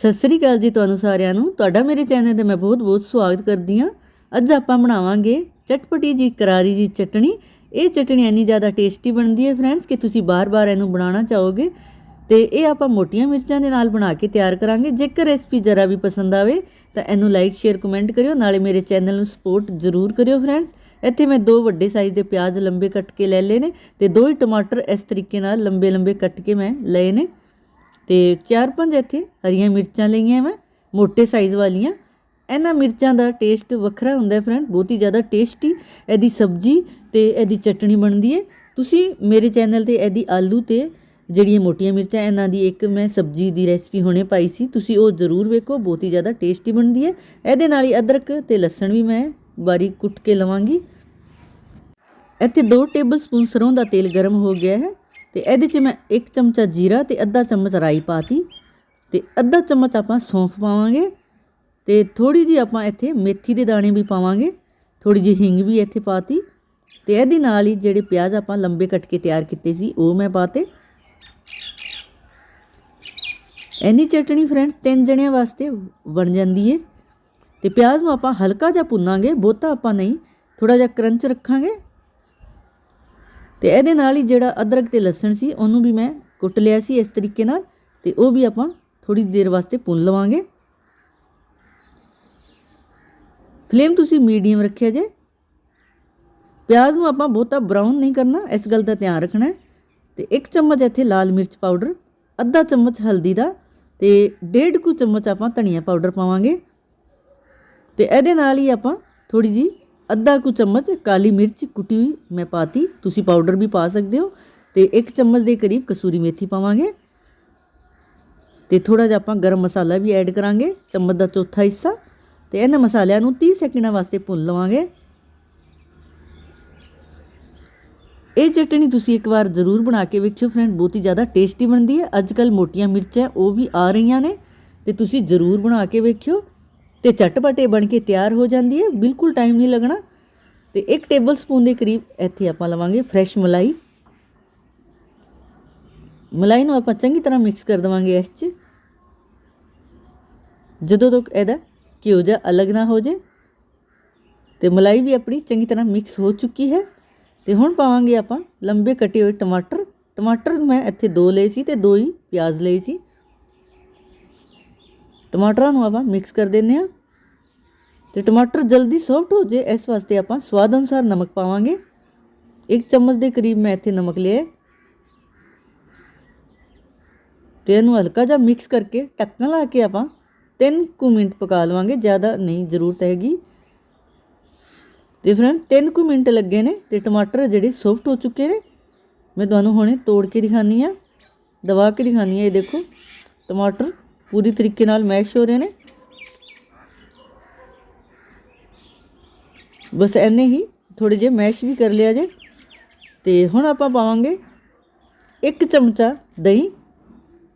ਸਤਿ ਸ੍ਰੀ ਅਕਾਲ ਜੀ ਤੁਹਾਨੂੰ ਸਾਰਿਆਂ ਨੂੰ। ਤੁਹਾਡਾ ਮੇਰੇ ਚੈਨਲ ਤੇ ਮੈਂ ਬਹੁਤ-ਬਹੁਤ ਸਵਾਗਤ ਕਰਦੀ ਹਾਂ। ਅੱਜ ਆਪਾਂ ਬਣਾਵਾਂਗੇ ਚਟਪਟੀ ਜੀ, ਕਰਾਰੀ ਜੀ ਚਟਣੀ। ਇਹ ਚਟਣੀ ਇੰਨੀ ਜ਼ਿਆਦਾ ਟੇਸਟੀ ਬਣਦੀ ਹੈ ਫਰੈਂਡਸ ਕਿ ਤੁਸੀਂ ਬਾਰ-ਬਾਰ ਇਹਨੂੰ ਬਣਾਉਣਾ ਚਾਹੋਗੇ। ਤੇ ਇਹ ਆਪਾਂ ਮੋਟੀਆਂ ਮਿਰਚਾਂ ਦੇ ਨਾਲ ਬਣਾ ਕੇ ਤਿਆਰ ਕਰਾਂਗੇ। ਜੇਕਰ ਰੈਸਪੀ ਜ਼ਰਾ ਵੀ ਪਸੰਦ ਆਵੇ ਤਾਂ ਇਹਨੂੰ ਲਾਈਕ ਸ਼ੇਅਰ ਕਮੈਂਟ ਕਰਿਓ। ਨਾਲੇ ਮੇਰੇ ਚੈਨਲ ਨੂੰ ਸਪੋਰਟ ਜ਼ਰੂਰ ਕਰਿਓ ਫਰੈਂਡਸ। ਇੱਥੇ ਮੈਂ ਦੋ ਵੱਡੇ ਸਾਈਜ਼ ਦੇ ਪਿਆਜ਼ ਲੰਬੇ ਕੱਟ ਕੇ ਲੈ ਲਏ ਨੇ ਤੇ ਦੋ ਹੀ ਟਮਾਟਰ ਇਸ ਤਰੀਕੇ ਨਾਲ ਲੰਬੇ-ਲੰਬੇ ਕੱਟ ਕੇ ਮੈਂ ਲਏ ਨੇ। ਤੇ ਚਾਰ ਪੰਜ ਇੱਥੇ ਹਰੀਆਂ ਮਿਰਚਾਂ ਲਈਆਂ ਮੈਂ ਮੋٹے ਸਾਈਜ਼ ਵਾਲੀਆਂ। ਇਹਨਾਂ ਮਿਰਚਾਂ ਦਾ ਟੇਸਟ ਵੱਖਰਾ ਹੁੰਦਾ ਹੈ ਫਰੈਂਡ ਬਹੁਤ ਹੀ ਜ਼ਿਆਦਾ ਟੇਸਟੀ ਇਹਦੀ ਸਬਜ਼ੀ ਤੇ ਇਹਦੀ ਚਟਣੀ ਬਣਦੀ ਹੈ। ਤੁਸੀਂ ਮੇਰੇ ਚੈਨਲ ਤੇ ਇਹਦੀ ਆਲੂ ਤੇ ਜਿਹੜੀਆਂ ਮੋਟੀਆਂ ਮਿਰਚਾਂ, ਇਹਨਾਂ ਦੀ ਇੱਕ ਮੈਂ ਸਬਜ਼ੀ ਦੀ ਰੈਸਪੀ ਹੁਣੇ ਪਾਈ ਸੀ, ਤੁਸੀਂ ਉਹ ਜ਼ਰੂਰ ਵੇਖੋ, ਬਹੁਤ ਹੀ ਜ਼ਿਆਦਾ ਟੇਸਟੀ ਬਣਦੀ ਹੈ। ਇਹਦੇ ਨਾਲ ਹੀ ਅਦਰਕ ਤੇ ਲਸਣ ਵੀ ਮੈਂ ਬਾਰੀਕ ਕੁੱਟ ਕੇ ਲਵਾਂਗੀ। ਇੱਥੇ 2 ਟੇਬਲ ਸਪੂਨ ਸਰੋਂ ਦਾ ਤੇਲ ਗਰਮ ਹੋ ਗਿਆ ਹੈ। ਤੇ ਇਹਦੇ 'ਚ ਮੈਂ 1 ਚਮਚਾ ਜੀਰਾ ਤੇ ਅੱਧਾ ਚਮਚ ਰਾਈ ਪਾਤੀ ਤੇ ਅੱਧਾ ਚਮਚ ਆਪਾਂ ਸੌਂਫ ਪਾਵਾਂਗੇ ਤੇ ਥੋੜੀ ਜੀ ਆਪਾਂ ਇੱਥੇ ਮੇਥੀ ਦੇ ਦਾਣੇ ਵੀ ਪਾਵਾਂਗੇ ਥੋੜੀ ਜੀ ਹਿੰਗ ਵੀ ਇੱਥੇ ਪਾਤੀ ਤੇ ਇਹਦੇ ਨਾਲ ਹੀ ਜਿਹੜੇ ਪਿਆਜ਼ ਆਪਾਂ ਲੰਬੇ ਕੱਟ ਕੇ ਤਿਆਰ ਕੀਤੇ ਸੀ ਉਹ ਮੈਂ ਪਾਤੇ। ਐਨੀ ਚਟਣੀ ਫਰੈਂਡਸ ਤਿੰਨ ਜਣਿਆਂ ਵਾਸਤੇ ਬਣ ਜਾਂਦੀ ਏ ਤੇ ਪਿਆਜ਼ ਨੂੰ ਆਪਾਂ ਹਲਕਾ ਜਿਹਾ ਭੁੰਨਾਂਗੇ, ਬਹੁਤਾ ਆਪਾਂ ਨਹੀਂ ਥੋੜਾ ਜਿਹਾ ਕਰੰਚ ਰੱਖਾਂਗੇ ਤੇ ਇਹਦੇ ਨਾਲ ਹੀ ਜਿਹੜਾ ਅਦਰਕ ਤੇ ਲਸਣ ਸੀ, ਉਹਨੂੰ ਵੀ ਮੈਂ ਕੁੱਟ ਲਿਆ ਸੀ ਇਸ ਤਰੀਕੇ ਨਾਲ ਤੇ ਉਹ ਵੀ ਆਪਾਂ ਥੋੜੀ ਦੇਰ ਵਾਸਤੇ ਭੁੰਨ ਲਵਾਂਗੇ। ਫਲੇਮ ਤੁਸੀਂ ਮੀਡੀਅਮ ਰੱਖਿਆ ਜੇ। ਪਿਆਜ਼ ਨੂੰ ਆਪਾਂ ਬਹੁਤਾ ਬਰਾਊਨ ਨਹੀਂ ਕਰਨਾ, ਇਸ ਗੱਲ ਦਾ ਧਿਆਨ ਰੱਖਣਾ ਹੈ। ਤੇ ਇੱਕ ਚਮਚ ਇੱਥੇ ਲਾਲ ਮਿਰਚ ਪਾਊਡਰ ਅੱਧਾ ਚਮਚ ਹਲਦੀ ਦਾ ਤੇ ਡੇਢ ਕੁ ਚਮਚ ਆਪਾਂ ਧਨੀਆ ਪਾਊਡਰ ਪਾਵਾਂਗੇ। ਤੇ ਇਹਦੇ ਨਾਲ ਹੀ ਆਪਾਂ ਥੋੜੀ ਜੀ ਅੱਧਾ ਕੁ ਚਮਚ ਕਾਲੀ ਮਿਰਚ ਕੁੱਟੀ ਹੋਈ ਮੈਂ ਪਾਤੀ। ਤੁਸੀਂ ਪਾਊਡਰ ਵੀ ਪਾ ਸਕਦੇ ਹੋ ਤੇ ਇੱਕ ਚਮਚ ਦੇ ਕਰੀਬ ਕਸੂਰੀ ਮੇਥੀ ਪਾਵਾਂਗੇ। ਤੇ ਥੋੜਾ ਜਿਹਾ ਆਪਾਂ ਗਰਮ ਮਸਾਲਾ ਵੀ ਐਡ ਕਰਾਂਗੇ, ਚਮਚ ਦਾ ਚੌਥਾ ਹਿੱਸਾ। ਤੇ ਇਹਨਾਂ ਮਸਾਲਿਆਂ ਨੂੰ 30 ਸੈਕਿੰਡਾਂ ਵਾਸਤੇ ਭੁੰਨ ਲਵਾਂਗੇ। ਇਹ ਚਟਣੀ ਤੁਸੀਂ ਇੱਕ ਵਾਰ ਜ਼ਰੂਰ ਬਣਾ ਕੇ ਵੇਖਿਓ ਫਰੈਂਡ ਬਹੁਤ ਹੀ ਜ਼ਿਆਦਾ ਟੇਸਟੀ ਬਣਦੀ ਹੈ। ਅੱਜ ਕੱਲ ਮੋਟੀਆਂ ਮਿਰਚਾਂ ਉਹ ਵੀ ਆ ਰਹੀਆਂ ਨੇ ਤੇ ਤੁਸੀਂ ਜ਼ਰੂਰ ਬਣਾ ਕੇ ਵੇਖਿਓ। ਤੇ ਚਟਪਟੇ ਬਣ ਕੇ ਤਿਆਰ ਹੋ ਜਾਂਦੀ ਹੈ, ਬਿਲਕੁਲ ਟਾਈਮ ਨਹੀਂ ਲੱਗਣਾ। ਤੇ ਇੱਕ ਟੇਬਲ ਸਪੂਨ ਦੇ ਕਰੀਬ ਇੱਥੇ ਆਪਾਂ ਲਵਾਂਗੇ ਫਰੈਸ਼ ਮਲਾਈ। ਮਲਾਈ ਨੂੰ ਆਪਾਂ ਚੰਗੀ ਤਰ੍ਹਾਂ ਮਿਕਸ ਕਰ ਦਵਾਂਗੇ ਇਸ 'ਚ। ਜਦੋਂ ਤੱਕ ਇਹਦਾ ਘਿਓ ਜਿਹਾ ਅਲੱਗ ਨਾ ਹੋ ਜੇ ਤੇ ਮਲਾਈ ਵੀ ਆਪਣੀ ਚੰਗੀ ਤਰ੍ਹਾਂ ਮਿਕਸ ਹੋ ਚੁੱਕੀ ਹੈ। ਤੇ ਹੁਣ ਪਾਵਾਂਗੇ ਆਪਾਂ ਲੰਬੇ ਕੱਟੇ ਹੋਏ ਟਮਾਟਰ। ਟਮਾਟਰ ਮੈਂ ਇੱਥੇ ਦੋ ਲਏ ਸੀ ਤੇ ਦੋ ਹੀ ਪਿਆਜ਼ ਲਏ ਸੀ। ਟਮਾਟਰਾਂ ਨੂੰ ਆਪਾਂ ਮਿਕਸ ਕਰ ਦਿੰਨੇ ਆ ਤੇ ਟਮਾਟਰ ਜਲਦੀ ਸੌਫਟ ਹੋ ਜੇ ਇਸ ਵਾਸਤੇ ਆਪਾਂ ਸਵਾਦ ਅਨੁਸਾਰ ਨਮਕ ਪਾਵਾਂਗੇ। ਇੱਕ ਚਮਚ ਦੇ ਕਰੀਬ ਮੈਂ ਇੱਥੇ ਨਮਕ ਲਿਆ ਤੇ ਇਹਨੂੰ ਹਲਕਾ ਜਿਹਾ ਮਿਕਸ ਕਰਕੇ ਢੱਕਣ ਲਾ ਕੇ ਆਪਾਂ 3 ਕੁ ਮਿੰਟ ਪਕਾ ਲਵਾਂਗੇ, ਜ਼ਿਆਦਾ ਨਹੀਂ ਜ਼ਰੂਰਤ ਹੈਗੀ। ਤੇ ਫਰੈਂਡ 3 ਕੁ ਮਿੰਟ ਲੱਗੇ ਨੇ ਤੇ ਟਮਾਟਰ ਜਿਹੜੇ ਸੌਫਟ ਹੋ ਚੁੱਕੇ ਨੇ, ਮੈਂ ਤੁਹਾਨੂੰ ਹੁਣੇ ਤੋੜ ਕੇ ਦਿਖਾਨੀ ਆ ਦਵਾ ਕੇ ਦਿਖਾਨੀ ਆ ਇਹ ਦੇਖੋ, ਟਮਾਟਰ ਪੂਰੀ ਤਰੀਕੇ ਨਾਲ ਮੈਸ਼ ਹੋ ਰਹੇ ਨੇ। ਬਸ ਐਨੇ ਹੀ ਥੋੜੇ ਜਿਹੇ ਮੈਸ਼ ਵੀ ਕਰ ਲਿਆ ਜੇ। ਤੇ ਹੁਣ ਆਪਾਂ ਪਾਵਾਂਗੇ ਇੱਕ ਚਮਚਾ ਦਹੀਂ।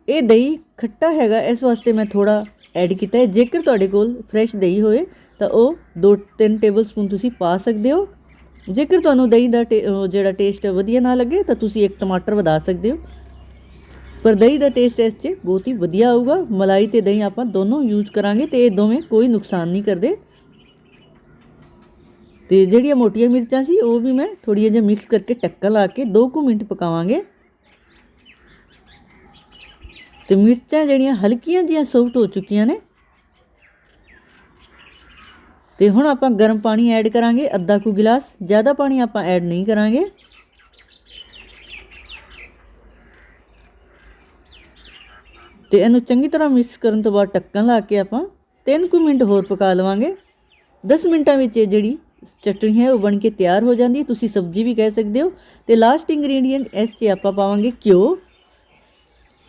ਇਹ ਦਹੀਂ ਖੱਟਾ ਹੈਗਾ, ਇਸ ਵਾਸਤੇ ਮੈਂ ਥੋੜਾ ਐਡ ਕੀਤਾ ਹੈ। ਜੇਕਰ ਤੁਹਾਡੇ ਕੋਲ ਫਰੈਸ਼ ਦਹੀਂ ਹੋਵੇ, ਤਾਂ ਉਹ 2-3 ਟੇਬਲ ਸਪੂਨ ਤੁਸੀਂ ਪਾ ਸਕਦੇ ਹੋ। ਜੇਕਰ ਤੁਹਾਨੂੰ ਦਹੀਂ ਦਾ ਜਿਹੜਾ ਟੇਸਟ ਵਧੀਆ ਨਾ ਲੱਗੇ, ਤਾਂ ਤੁਸੀਂ ਇੱਕ ਟਮਾਟਰ ਵਧਾ ਸਕਦੇ ਹੋ। ਪਰ ਦਹੀਂ ਦਾ ਟੇਸਟ ਇਸ 'ਚ ਬਹੁਤ ਹੀ ਵਧੀਆ ਆਊਗਾ ਮਲਾਈ ਤੇ ਦਹੀਂ ਆਪਾਂ ਦੋਨੋਂ ਯੂਜ਼ ਕਰਾਂਗੇ ਤੇ ਇਹ ਦੋਵੇਂ ਕੋਈ ਨੁਕਸਾਨ ਨਹੀਂ ਕਰਦੇ ਤੇ ਜਿਹੜੀਆਂ ਮੋਟੀਆਂ ਮਿਰਚਾਂ ਸੀ ਉਹ ਵੀ ਮੈਂ ਥੋੜੀਆਂ ਜਿਹਾ ਮਿਕਸ ਕਰਕੇ ਟੱਕਾ ਲਾ ਕੇ 2 ਕੁ ਮਿੰਟ ਪਕਾਵਾਂਗੇ ਤੇ ਮਿਰਚਾਂ ਜਿਹੜੀਆਂ ਹਲਕੀਆਂ ਜੀਆਂ ਸੌਫਟ ਹੋ ਚੁੱਕੀਆਂ ਨੇ ਤੇ ਹੁਣ ਆਪਾਂ ਗਰਮ ਪਾਣੀ ਐਡ ਕਰਾਂਗੇ ਅੱਧਾ ਕੁ ਗਿਲਾਸ ਜ਼ਿਆਦਾ ਪਾਣੀ ਆਪਾਂ ਐਡ ਨਹੀਂ ਕਰਾਂਗੇ ਤੇ ਇਹਨੂੰ ਚੰਗੀ ਤਰ੍ਹਾਂ ਮਿਕਸ ਕਰਨ ਤੋਂ ਬਾਅਦ ਢੱਕਣ ਲਾ ਕੇ ਆਪਾਂ 3 ਕੁ ਮਿੰਟ ਹੋਰ ਪਕਾ ਲਵਾਂਗੇ। 10 ਮਿੰਟਾਂ ਵਿੱਚ ਇਹ ਜਿਹੜੀ ਚਟਣੀ ਹੈ ਉਹ ਬਣ ਕੇ ਤਿਆਰ ਹੋ ਜਾਂਦੀ ਹੈ। ਤੁਸੀਂ ਸਬਜ਼ੀ ਵੀ ਕਹਿ ਸਕਦੇ ਹੋ। ਤੇ ਲਾਸਟ ਇੰਗਰੀਡੀਐਂਟ ਇਸ 'ਚ ਆਪਾਂ ਪਾਵਾਂਗੇ ਘਿਓ।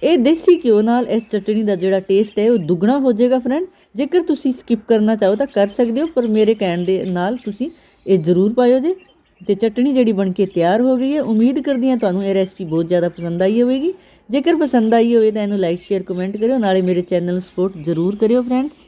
ਇਹ ਦੇਸੀ ਘਿਓ ਨਾਲ ਇਸ ਚਟਣੀ ਦਾ ਜਿਹੜਾ ਟੇਸਟ ਹੈ ਉਹ ਦੁੱਗਣਾ ਹੋ ਜਾਏਗਾ ਫਰੈਂਡ ਜੇਕਰ ਤੁਸੀਂ ਸਕਿਪ ਕਰਨਾ ਚਾਹੋ ਤਾਂ ਕਰ ਸਕਦੇ ਹੋ, ਪਰ ਮੇਰੇ ਕਹਿਣ ਦੇ ਨਾਲ ਤੁਸੀਂ ਇਹ ਜ਼ਰੂਰ ਪਾਇਓ ਜੇ। ਤੇ ਚਟਣੀ ਜਿਹੜੀ ਬਣ ਕੇ ਤਿਆਰ ਹੋ ਗਈ ਹੈ। ਉਮੀਦ ਕਰਦੀ ਹਾਂ ਤੁਹਾਨੂੰ ਇਹ ਰੈਸਪੀ ਬਹੁਤ ਜ਼ਿਆਦਾ ਪਸੰਦ ਆਈ ਹੋਵੇਗੀ। ਜੇਕਰ ਪਸੰਦ ਆਈ ਹੋਵੇ ਤਾਂ ਇਹਨੂੰ ਲਾਈਕ ਸ਼ੇਅਰ ਕਮੈਂਟ ਕਰਿਓ। ਨਾਲੇ ਮੇਰੇ ਚੈਨਲ ਨੂੰ ਸਪੋਰਟ ਜ਼ਰੂਰ ਕਰਿਓ ਫਰੈਂਡਸ